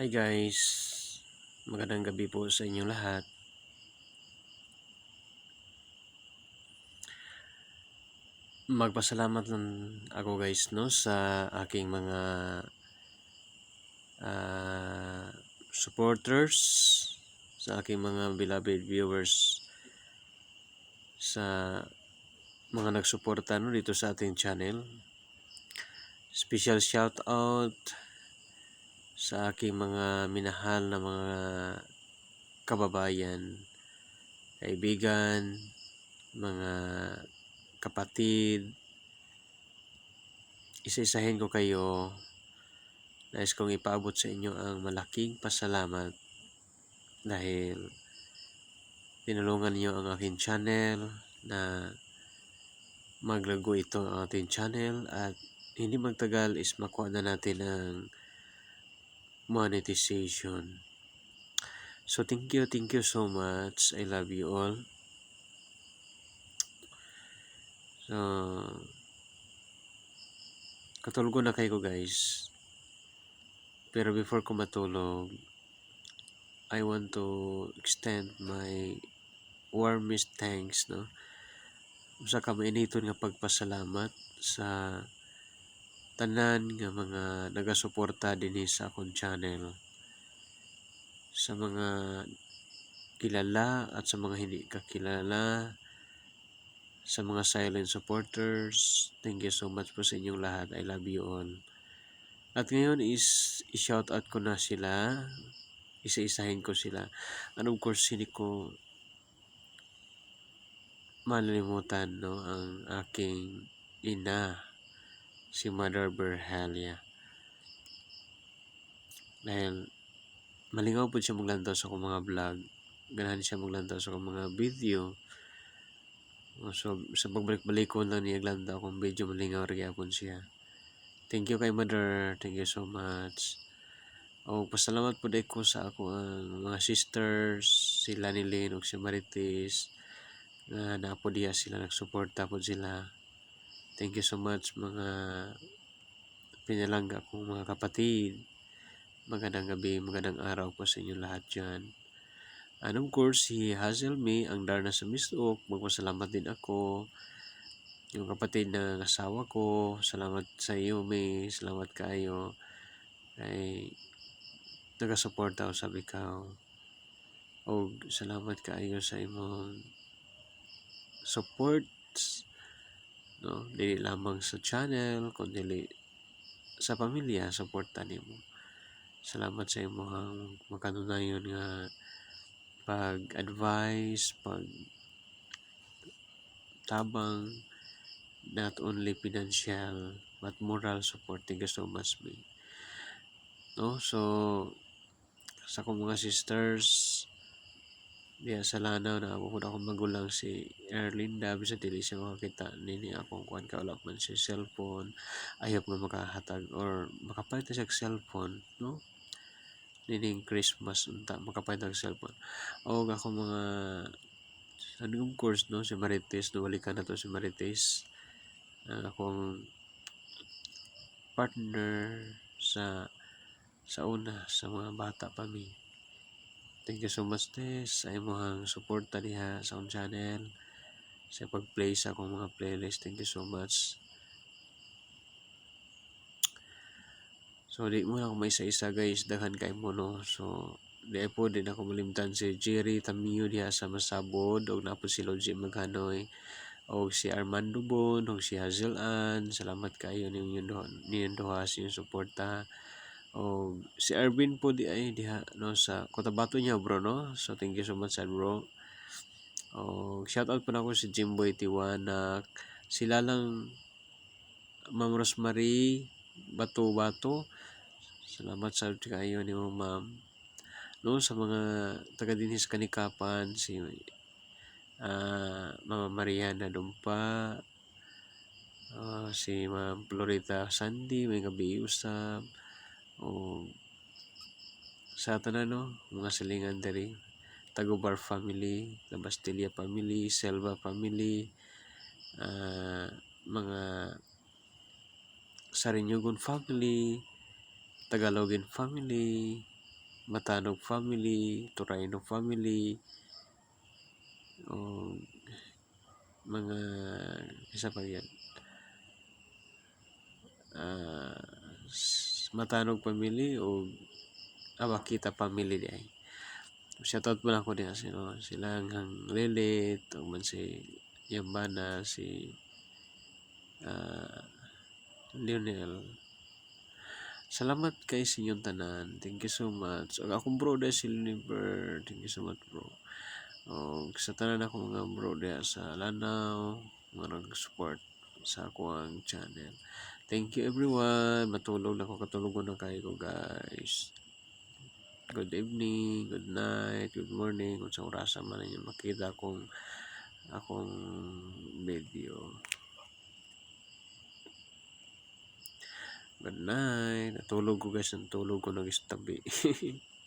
Hi guys, magandang gabi po sa inyong lahat. Magpasalamat lang ako guys no sa aking mga uh, supporters, sa aking mga beloved viewers, sa mga nagsuporta no dito sa ating channel. Special shout out sa aking mga minahal na mga kababayan, kaibigan, mga kapatid. Isa-isahin ko kayo. Nais kong ipaabot sa inyo ang malaking pasalamat dahil tinulungan niyo ang aking channel na maglago ito ang ating channel at hindi magtagal is makuha na natin ang monetization. So thank you, thank you so much. I love you all. So, katulog na kayo guys. Pero before ko matulog, I want to extend my warmest thanks, no? Sa kamainiton nga pagpasalamat sa tanan nga mga nagasuporta dinhi sa akong channel. Sa mga kilala at sa mga hindi kakilala sa mga silent supporters thank you so much po sa inyong lahat. I love you all. At ngayon is i-shout out ko na sila. Isa-isahin ko sila. And of course hindi ko malilimutan no ang aking ina si Mother Berhalia. Dahil malingaw po siya maglantaw sa akong mga vlog. Ganahan siya maglantaw sa akong mga video. So, sa pagbalik-balik ko lang niya lantaw akong video malingaw akong siya. Thank you kay Mother. Thank you so much. O pasalamat po dahil ko sa ako ang mga sisters, sila ni Lynn o si Marites, na uh, napo diya sila nagsuporta po sila Thank you so much mga pinalangga kong mga kapatid. Magandang gabi, magandang araw po sa inyo lahat dyan. And of course, si Hazel Me, ang Darna sa Mistok, magpasalamat din ako. Yung kapatid na asawa ko, salamat sa iyo, May. Salamat kayo. Kay nagasuporta ako sabi ka. O salamat kayo sa imong support no? Dili lamang sa channel kundi sa pamilya suporta nimo. Salamat sa imong makanunayon nga pag-advise pag tabang not only financial but moral support you so much me no? So sa akong mga sisters Diya sa lanaw na ako akong magulang si Erlinda. Bisa dili siya makakita nini akong kuan ka wala man si cellphone. Ayop nga makahatag or makapalit siya og cellphone no? Nining Christmas unta makapalit og cellphone. O ako mga anong course no si Marites no walikan na to si Marites. Uh, akong partner sa sa una sa mga bata pa mi Thank you so much Tess sa imong suporta diha sa akong channel sa pag-play sa akong mga playlist. Thank you so much. So di mo lang may isa-isa guys daghan kay mo no. So di po din ako malimtan si Jerry Tamio diha sa Masabod og napo si Logi Maghanoy og si Armando Bon og si Hazel Ann. Salamat kayo ninyong ninyong duha sa inyong suporta. O si Erwin po di ay diha no sa Cotabato niya bro no. So thank you so much sad bro. O shout out po na ako si Jimboy Tiwanak. Sila lang Ma'am Rosemary Bato Bato. Salamat sa kayo ni ma'am. No sa mga taga dinhi sa kanikapan si uh, Mama Mariana Dumpa, uh, si Ma'am Florida Sandy, may gabi usap, o sa tanan no mga silingan diri. Tagobar family La Bastilla family Selva family uh, mga Sarinyugon family Tagalogin family Matanog family, Torayno family, o mga isa pa yan. S- Matanog family o Awakita family di ay shoutout mo na ako diha sino silang hang Lilit o man si Yambana si ah, Lionel Salamat kay sa inyong tanan. Thank you so much. Ug akong bro dahil si Luniver. Thank you so much bro. Og sa tanan ako mga bro diha sa Lanao nga nag-support sa akong channel. Thank you everyone. Matulog na ko katulog na kayo guys. Good evening, good night, good morning. Kung sa orasa man ninyo makita akong akong video. Good night. Natulog ko guys. Natulog ko nag-istabi.